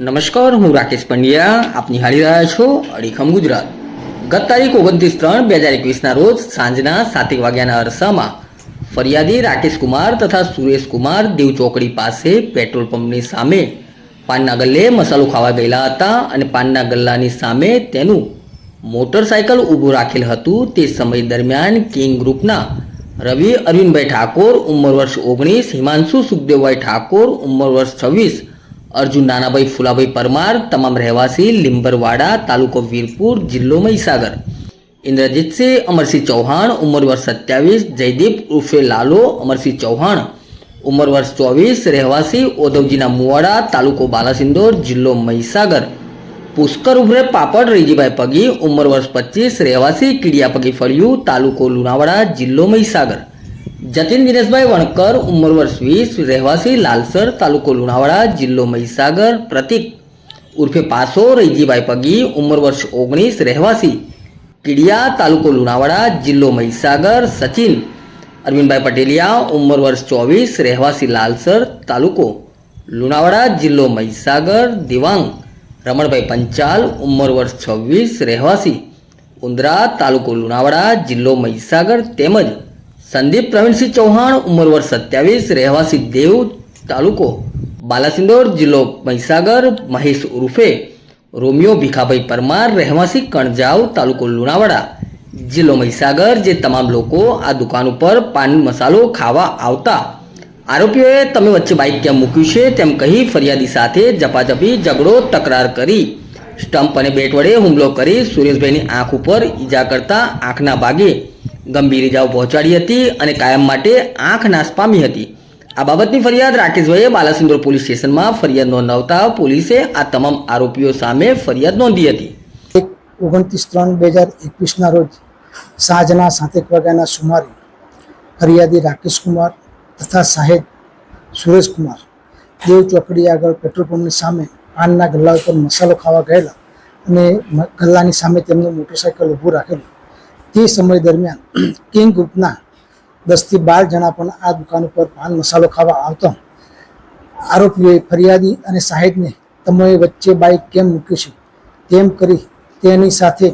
નમસ્કાર, હું રાકેશ પંડ્યા. આપ નિહાળી રહ્યા છો અડીખમ ગુજરાત. ગત તારીખ ઓગણત્રીસ ત્રણ બે હજાર એકવીસના રોજ સાંજના સાતેક વાગ્યાના અરસામાં ફરિયાદી રાકેશ કુમાર તથા સુરેશ કુમાર દેવ ચોકડી પાસે પેટ્રોલ પંપની સામે પાનના ગલ્લે મસાલો ખાવા ગયેલા હતા અને પાનના ગલ્લાની સામે તેનું મોટરસાયકલ ઊભું રાખેલ હતું. તે સમય દરમિયાન કિંગ ગ્રુપના રવિ અરવિંદભાઈ ઠાકોર, ઉંમર વર્ષ ઓગણીસ, હિમાંશુ સુખદેવભાઈ ઠાકોર, ઉંમર વર્ષ છવ્વીસ અર્જુન નાનાભાઈ ફુલાભાઈ પરમાર તમામ રહેવાસી લીંબરવાડા તાલુકો વીરપુર જિલ્લો મહીસાગર ઇન્દ્રજીતસિંહ અમરસિંહ ચૌહાણ ઉંમર વર્ષ સત્યાવીસ જયદીપ ઉર્ફે લાલો અમરસિંહ ચૌહાણ ઉંમર વર્ષ ચોવીસ રહેવાસી ઓધવજીના મુવાડા તાલુકો બાલાસિંદોર જિલ્લો મહીસાગર પુષ્કર ઉભરે પાપડ રૈજીભાઈ પગી ઉંમર વર્ષ પચીસ રહેવાસી કીડિયા પગી ફળિયું તાલુકો લુણાવાડા જિલ્લો મહીસાગર જતીન દિનેશભાઈ વણકર, ઉંમર વર્ષ વીસ, રહેવાસી લાલસર, તાલુકો લુણાવાડા, જિલ્લો મહીસાગર, પ્રતિક ઉર્ફે પાસો, રૈજીભાઈ પગી, ઉંમર વર્ષ ઓગણીસ, રહેવાસી કીડિયા, તાલુકો લુણાવાડા, જિલ્લો મહીસાગર, સચિન અરવિંદભાઈ પટેલિયા, ઉંમર વર્ષ ચોવીસ, રહેવાસી લાલસર, તાલુકો લુણાવાડા, જિલ્લો મહીસાગર, દિવાંગ રમણભાઈ પંચાલ, ઉંમર વર્ષ છવ્વીસ, રહેવાસી ઉંદરા, તાલુકો લુણાવાડા, જિલ્લો મહીસાગર, તેમજ સંદીપ પ્રવીણસિંહ ચૌહાણ, ઉંમર વર્ષ સત્યાવીસ, રહેવાસી દેવ તાલુકો. બાલાસિંદોર જિલ્લો મહીસાગર, મહેશ ઉર્ફે રોમિયો ભીખાભાઈ પરમાર, રહેવાસી કણજાવ તાલુકો લુણાવાડા. જિલ્લો મહીસાગર, જે તમામ લોકો આ દુકાન ઉપર પાન મસાલો ખાવા આવતા. આરોપીઓએ, તમે વચ્ચે બાઇક કેમ મૂક્યું છે? તેમ કહી ફરિયાદી સાથે ઝપાઝપી, ઝઘડો, તકરાર કરી. સ્ટમ્પ અને બેટ વડે હુમલો કરી સુરેશભાઈની આંખ ઉપર ઈજા કરતા આંખના ભાગે ગંભીર ઈજાઓ પહોંચાડી હતી અને કાયમ માટે આંખ નાશ પામી હતી. આ બાબતની ફરિયાદ રાકેશભાઈએ બાલાસિંદોર પોલીસ સ્ટેશનમાં ફરિયાદ નોંધાવતા પોલીસે આ તમામ આરોપીઓ સામે ફરિયાદ નોંધી હતી. એક ઓગણત્રીસ ત્રણ બે હજાર એકવીસના રોજ સાંજના સાતેક વાગ્યાના સુમારે ફરિયાદી રાકેશકુમાર તથા સાહેબ સુરેશકુમાર દેવ ચોકડી આગળ પેટ્રોલ પંપની સામે પાનના ગલ્લા ઉપર મસાલો ખાવા ગયેલા અને ગલ્લાની સામે તેમનું મોટરસાયકલ ઊભું રાખેલું. તે સમય દરમિયાન કિંગ ગ્રુપના દસથી બાર જણા પણ આ દુકાન ઉપર પાન મસાલો ખાવા આવતા આરોપીઓએ ફરિયાદી અને સાહેબને તમે વચ્ચે બાઇક કેમ મૂક્યું છે, તેમ કરી તેની સાથે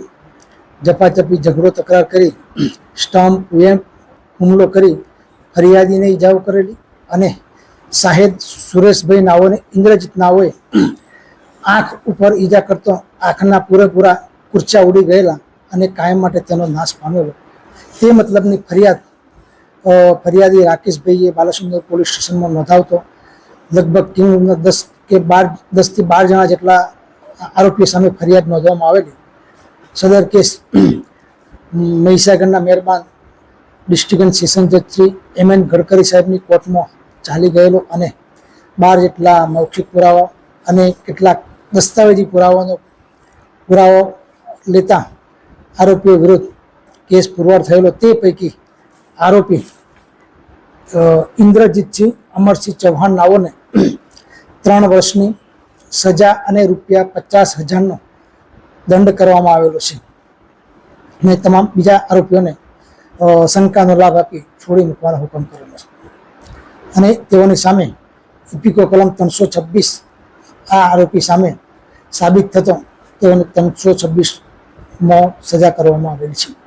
ઝપાઝપી ઝઘડો તકરાર કરી, સ્ટમ્પ વેમ્પ હુમલો કરી ફરિયાદીને ઈજાઓ કરેલી અને સાહેબ સુરેશભાઈ નાઓને ઇન્દ્રજીત નાઓએ આંખ ઉપર ઈજા કરતો આંખના પૂરેપૂરા કુર્ચા ઉડી ગયેલા અને કાયમ માટે તેનો નાશ પામેલો. તે મતલબની ફરિયાદ ફરિયાદી રાકેશભાઈએ બાલાસુંદર પોલીસ સ્ટેશનમાં નોંધાવતો. લગભગ ટીમના દસ કે બાર દસથી બાર જણા જેટલા આરોપીઓ સામે ફરિયાદ નોંધવામાં આવેલી. સદર કેસ મહીસાગરના મહેરબાન ડિસ્ટ્રિક્ટ સેશન જજ શ્રી એમ એન ગડકરી સાહેબની કોર્ટમાં ચાલી ગયેલો અને બાર જેટલા મૌખિક પુરાવા અને કેટલાક દસ્તાવેજી પુરાવાનો પુરાવો લેતા આરોપીઓ વિરુદ્ધ કેસ પુરવાર થયેલો તે પૈકી આરોપી ઇન્દ્રજીતસિંહ અમરસિંહ ચૌહાણ નાઓને ત્રણ વર્ષની સજા અને રૂપિયા પચાસ હજારનો દંડ કરવામાં આવેલો છે. અને તમામ બીજા આરોપીઓને શંકાનો લાભ આપી છોડી મૂકવાનો હુકમ કરેલો છે. અને તેઓની સામે ઇપિકો કલમ ત્રણસો છવ્વીસ આ આરોપી સામે સાબિત થતો તેઓને ત્રણસો છવ્વીસમાં સજા કરવામાં આવેલ છે.